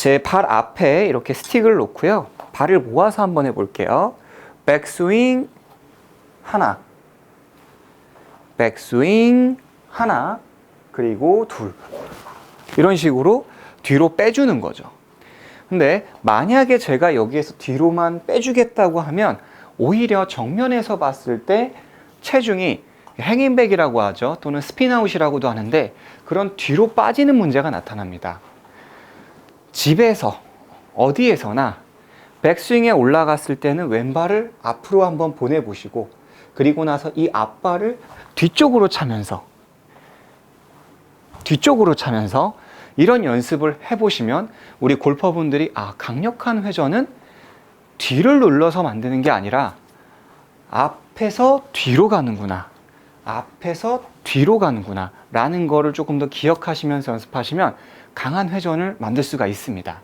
제 발 앞에 이렇게 스틱을 놓고요. 발을 모아서 한번 해볼게요. 백스윙 하나, 백스윙 하나, 그리고 둘. 이런 식으로 뒤로 빼주는 거죠. 근데 만약에 제가 여기에서 뒤로만 빼주겠다고 하면 오히려 정면에서 봤을 때 체중이 행인백이라고 하죠. 또는 스피나웃이라고도 하는데 그런 뒤로 빠지는 문제가 나타납니다. 집에서 어디에서나 백스윙에 올라갔을 때는 왼발을 앞으로 한번 보내보시고 그리고 나서 이 앞발을 뒤쪽으로 차면서 뒤쪽으로 차면서 이런 연습을 해보시면 우리 골퍼분들이 아 강력한 회전은 뒤를 눌러서 만드는 게 아니라 앞에서 뒤로 가는구나 앞에서 뒤로 가는구나 라는 거를 조금 더 기억하시면서 연습하시면 강한 회전을 만들 수가 있습니다